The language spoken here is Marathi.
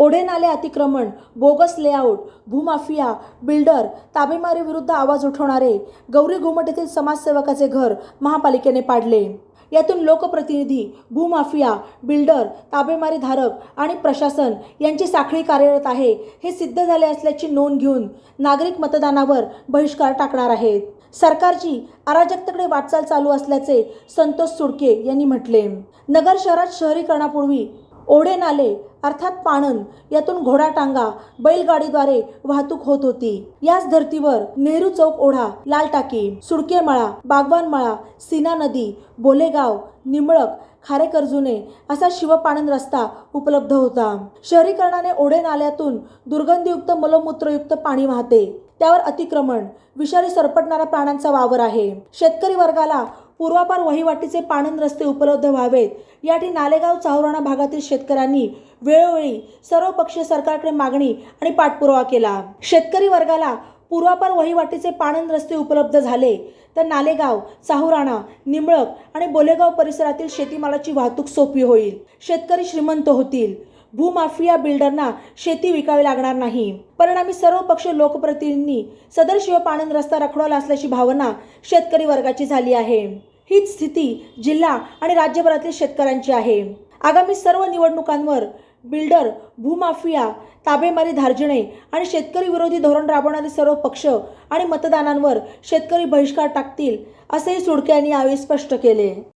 ओढे नाले अतिक्रमण बोगस लेआउट भूमाफिया बिल्डर ताबेमारी विरुद्ध आवाज उठवणारे गौरी घुमट समाजसेवकाचे घर महापालिकेने पाडले. यातून लोकप्रतिनिधी भूमाफिया बिल्डर ताबेमारी धारक आणि प्रशासन यांची साखळी कार्यरत आहे हे सिद्ध झाले असल्याची नोंद घेऊन नागरिक मतदानावर बहिष्कार टाकणार आहेत. सरकारची अराजकतेकडे वाटचाल चालू असल्याचे संतोष सुडके यांनी म्हटले. नगर शहरात शहरीकरणापूर्वी ओढे नाले अर्थात पाणन. यातून घोडाटांगा बैलगाडीद्वारे वाहतूक होत होती. याच धर्तीवर नेहरू चौक ओढा लाल टाकी सुडके मळा बागवान मळा सीना नदी बोलेगाव निमळक खारेकर्जुने असा शिवपाणन रस्ता उपलब्ध होता. शहरीकरणाने ओढे नाल्यातून दुर्गंधीयुक्त मलमूत्रयुक्त पाणी वाहते. त्यावर अतिक्रमण विषारी सरपटणाऱ्या प्राण्यांचा वावर आहे. शेतकरी वर्गाला पूर्वापार वहिवाटीचे पाणंद रस्ते उपलब्ध व्हावेत. यासाठी नालेगाव चाहुराणा भागातील शेतकऱ्यांनी वेळोवेळी सर्वपक्षीय सरकारकडे मागणी आणि पाठपुरावा केला. शेतकरी वर्गाला पूर्वापार वहिवाटीचे पाणंद रस्ते उपलब्ध झाले तर नालेगाव चाहुराणा निमळक आणि बोलेगाव परिसरातील शेतीमालाची वाहतूक सोपी होईल. शेतकरी श्रीमंत होतील. भूमाफिया बिल्डरना शेती विकावी लागणार नाही. परिणामी सर्व पक्ष लोकप्रतिनिधींनी सदर शिवपाणंद रस्ता रखडवला असल्याची भावना शेतकरी वर्गाची झाली आहे. हीच स्थिती जिल्हा आणि राज्यभरातील शेतकऱ्यांची आहे. आगामी सर्व निवडणुकांवर बिल्डर भूमाफिया ताबेमारी धार्जिणे आणि शेतकरी विरोधी धोरण राबवणारे सर्व पक्ष आणि मतदानांवर शेतकरी बहिष्कार टाकतील असेही सुडके यांनी यावेळी स्पष्ट केले.